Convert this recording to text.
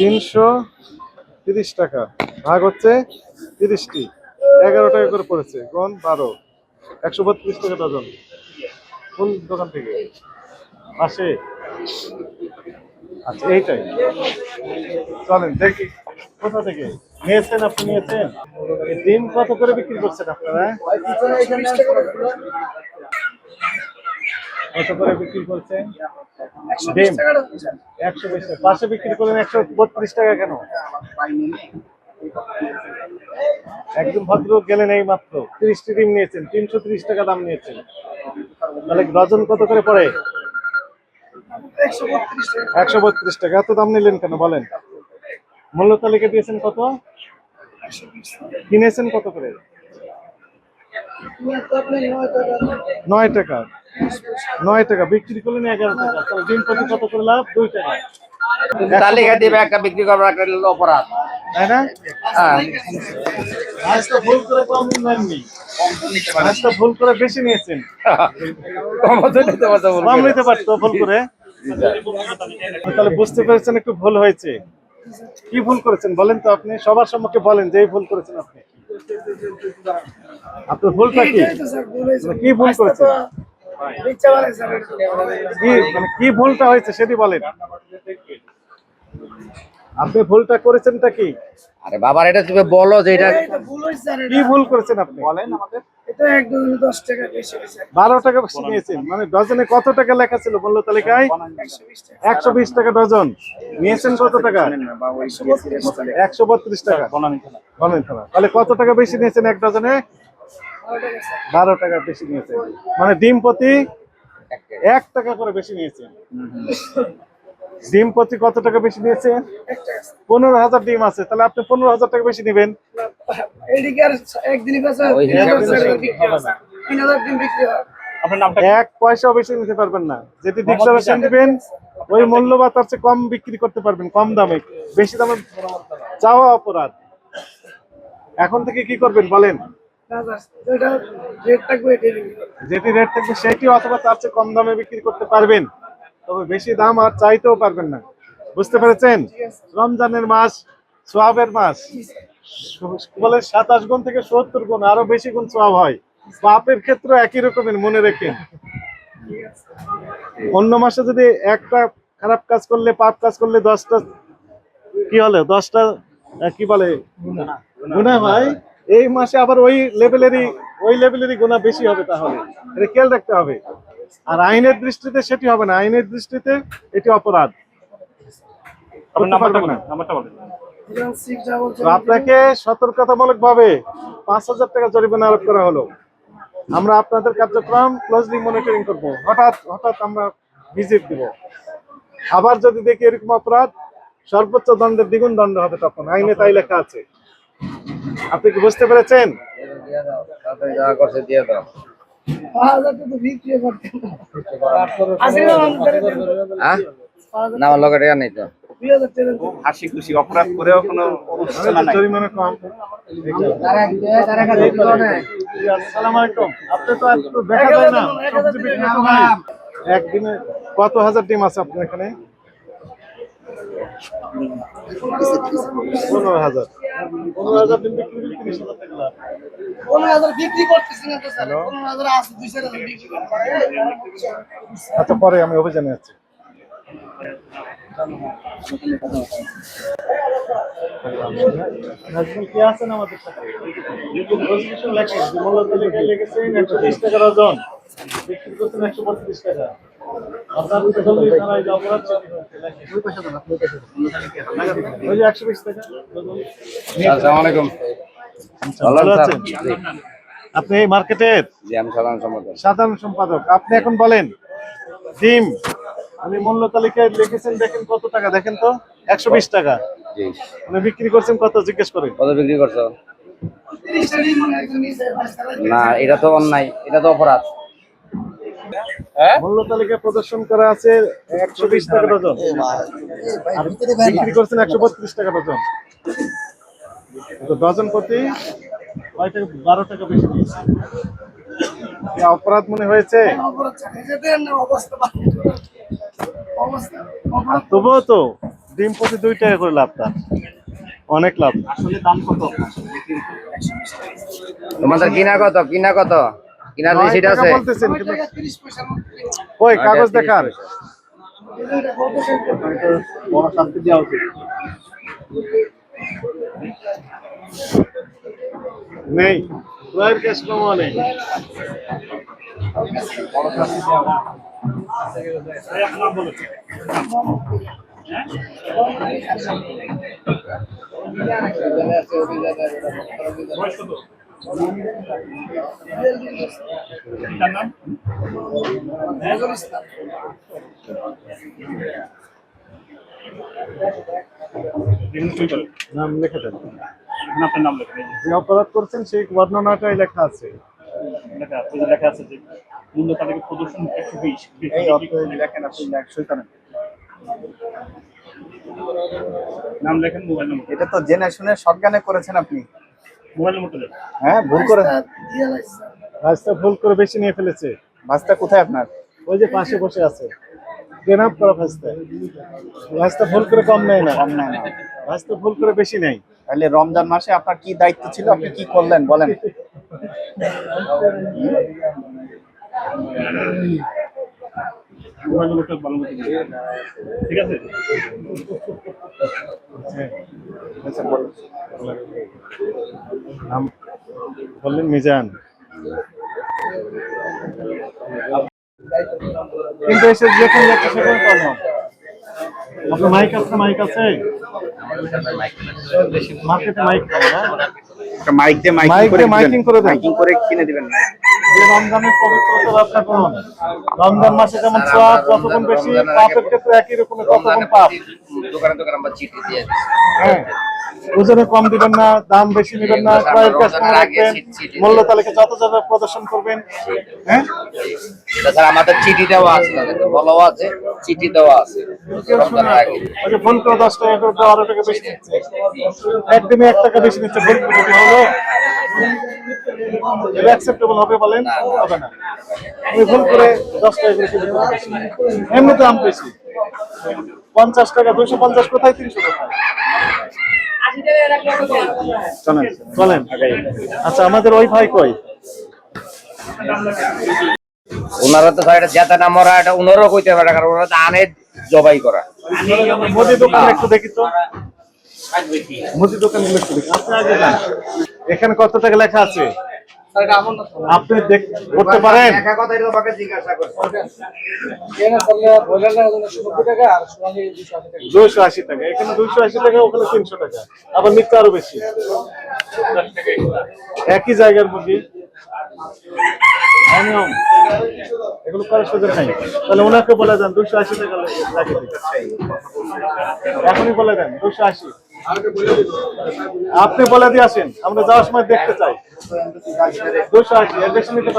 তিনশো তিরিশ টাকা। ভাগ হচ্ছে তিরিশটি। এগারো টাকা করে পড়েছে। কোন বারো। একশো বত্রিশ টাকা ডজন। কোন দোকান থেকে। পাশে। আচ্ছা এইটাই। চলেন, দেখি। কোথা থেকে? নিয়েছেন আপনি, নিয়েছেন? ডিম কত করে বিক্রি করছেন আপনারা? কত করে বিক্রি করছেন? ডিম? একশো বিশ টাকা। পাশে বিক্রি করেন একশো বত্রিশ টাকা কেন? একজন ভদ্রলোক গেলেন এই মাত্র। তিরিশটি ডিম নিয়েছেন তিনশো ত্রিশ টাকা দাম নিয়েছেন। তাহলে ডজন কত করে পড়ে? একশো বত্রিশ টাকা। এত দাম নিলেন কেন? বলেন। মূল্য তালিকা দিয়েছেন কত? কিনেছেন কত করে? নয় টাকা। নয় টাকা। বিক্রি করলেন এগারো টাকা। তাহলে ডিম প্রতি কত করে লাভ? দুই টাকা। তালিকা দিবে একটা বিক্রি করব একটা অপরাধ। তাই না? হ্যাঁ। ভুল করে কম নেননি। আজটা ভুল করে বেশি নিয়েছেন। নিতে পারতো কম নিতে পারতো ভুল করে। তাহলে বুঝতে পেরেছেন একটু ভুল হয়েছে। কি ভুল করেছেন বলেন তো আপনি? সবার সম্মুখে বলেন যে ভুল করেছেন আপনি। আপনার ভুলটা কি কি ভুল করেছে? কি মানে কি ভুলটা হয়েছে সেটি বলেন। আপনি ভুলটা করেছেনটা কি? আরে বাবার এটা তুমি বলো যে এটা কি ভুল করেছেন আপনি? বলেন আমাদের। বারো টাকা বেশি নিয়েছেন। মানে ডজনে কত টাকা লেখা ছিল মূল্য তালিকায়? একশো বিশ টাকা ডজন। নিয়েছেন কত টাকা? একশো বত্রিশ টাকা। বলেন তাহলে কত টাকা বেশি নিয়েছেন এক ডজনে? বারো টাকা বেশি নিয়েছেন। মানে ডিম প্রতি এক টাকা করে বেশি নিয়েছেন। ডিম প্রতি কত টাকা বেশি নিয়েছেন? পনেরো হাজার ডিম আছে তাহলে আপনি পনেরো হাজার টাকা বেশি নেবেন এক পয়সাও বেশি নিতে পারবেন না। যেটি ডিক্লারেশন দিবেন ওই মূল্য বা তার চেয়ে কম বিক্রি করতে পারবেন কম দামে। বেশি দামে চাওয়া অপরাধ। এখন থেকে কি করবেন বলেন? যেটি রেট থাকবে সেটি অথবা তার চেয়ে কম দামে বিক্রি করতে পারবেন। তবে বেশি দাম আর চাইতেও পারবেন না। বুঝতে পেরেছেন? রমজানের মাস, সোয়াবের মাস। বলে সাতাশ গুণ থেকে সত্তর গুণ, আরও বেশি গুণ সোয়াব হয়। পাপের ক্ষেত্রে একই রকমের, মনে রেখেন। অন্য মাসে যদি একটা খারাপ কাজ করলে, পাপ কাজ করলে দশটা, কি হলে? দশটা কি বলে? গুণা হয়। এই মাসে আবার ওই লেভেলেরই ওই লেভেলেরই গুণা বেশি হবে তাহলে। এটা খেয়াল রাখতে হবে। আর আইনের দৃষ্টিতে সেটি হবে না। আইনের দৃষ্টিতে এটি অপরাধ। আপনাকে সতর্কতামূলক ভাবে পাঁচ হাজার টাকা জরিমানা আরোপ করা হলো। আমরা আপনাদের কার্যক্রম ক্লোজলি মনিটরিং করব। হঠাৎ হঠাৎ আমরা ভিজিট দিব। আবার যদি দেখি এরকম অপরাধ সর্বোচ্চ দণ্ডের দ্বিগুণ দণ্ড হবে তখন। আইনে তাই লেখা আছে। আপনি কি বুঝতে পেরেছেন? না আমার লোকের টাকা নেই তো হাসি খুশি অপরাধ করেও কোনো জরিমানা কম। একদিনে কত হাজার ডিম আছে আপনার এখানে? পনেরো হাজার। পনেরো হাজার বিক্রি করলে তিরিশ হাজার টাকা লাভ। আচ্ছা পরে আমি অভিযানে আছি নাজমুল কে আছেন আমাদের সাথে? রেজলিউশন লেখেন। যে মূল্য তালিকায় লিখেছেন একশো বিশ টাকা। আছেন? আপনি এই মার্কেটের সাধারণ সম্পাদক। আপনি এখন বলেন ডিম আমি মূল্য তালিকায় লিখেছেন দেখেন কত টাকা দেখেন তো একশো বিশ টাকা। জি। আপনি বিক্রি করছেন কত জিজ্ঞেস করেন। কত বিক্রি করছ? না এটা তো অন্যায় এটা তো অপরাধ। মূল্য তালিকায় প্রদর্শন করা আছে একশো বিশ টাকা ডজন। বিক্রি করছেন একশো বত্রিশ টাকা ডজন। ডজন প্রতি কয় টাকা বারো টাকা বেশি নিয়েছে অপরাধ মনে হয়েছে? তবুও তো ডিম প্রতি দুই টাকা করে লাভ তার। অনেক লাভ। আসলে দাম কত? তোমাদের কিনা কত? কিনা কত? কিনার টাকা আছে। বলতেছেন কিন্তু ওই কাগজ দেখার নেই রয়ের ক্যাশ কমা নেই বড় শাস্তি দেওয়া নাম লিখে দেন আপনার নাম লেখা যে। অপরাধ করছেন সেই বর্ণনাটাই লেখা আছে। লেখা আছে, যে লেখা আছে যে মূল্য তালিকা প্রদর্শন একশো বিশ লেখেন আপনি করেন নাম লেখেন মোবাইল নম্বর। এটা তো জেনে শুনে শটগানে করেছেন আপনি। হ্যাঁ ভুল করে রাস্তা ভুল করে বেশি নিয়ে ফেলেছে। কোথায় আপনার? ওই যে পাশে বসে আছে। ট্রেন আপ করা রাস্তা রাস্তা ভুল করে কম নেয় না। কম নেয় না। রাস্তা ভুল করে বেশি নেয়। তাহলে রমজান মাসে আপনার কি দায়িত্ব ছিল? আপনি কি করলেন? বলেন। মোবাইল ভালো ঠিক আছে নাম বললেন মিজান কিন্তু এসে যেখানে যাচ্ছে সেখানে পারলাম আপনার মাইক আছে মাইক আছে মার্কেটে মাইক পাবে মাইক দিয়ে মাইক করে কিনে দিবেন যে রমজানের পবিত্রতা রক্ষা করুন। রমজান মাসে যেমন সব কতগুণ বেশি পাপের ক্ষেত্রে একই রকমের কতগুণ পাপ। দোকানে দোকানে আমরা চিঠি দিয়ে হ্যাঁ। ওজনে কম দিবেন না দাম বেশি নেবেন না ক্রয়ের কাস্টমার রাখবেন মূল্য তালিকা যত যাবে প্রদর্শন করবেন। হ্যাঁ? আমাদের চিঠি দেওয়া আছে বলাও আছে চিঠি দেওয়া আছে। ওই যে ভুল করে দশ টাকা করে বারো টাকা বেশি নিচ্ছে। একদিনে এক টাকা বেশি নিচ্ছে। ভুল করে হলো। এটা অ্যাকসেপ্টেবল হবে বলেন? হবে না। আমি ভুল করে দশ টাকা করে কেজি এমনি দাম বেশি। পঞ্চাশ টাকা দুশো পঞ্চাশ কোথায় তিনশো কোথায়? চলেন চলেন। আচ্ছা আমাদের ওই ভাই কই? ওনারা তো এটা জেতা না মরা এটা ওনারও কইতে পারে কারণ ওনারা তো আনে জবাই করা। মুদি দোকান একটু দেখি তো। মুদি দোকান একটু দেখি। আপনি আগে যান। এখানে কত টাকা লেখা আছে? আপনি করতে পারেন। দুইশো আশি টাকা। এখানে দুইশো আশি টাকা ওখানে তিনশো টাকা। আবার নিতে আরও বেশি। একই জায়গার মুরগি। হ্যাঁ। এগুলো করার সুযোগ নাই। তাহলে ওনাকে বলে দেন দুশো আশি টাকা লাগে এখনই বলে দেন দুশো আশি। আপনি বলে দিয়ে আসেন আমরা যাওয়ার সময় দেখতে চাই। দুশো আশি নিতে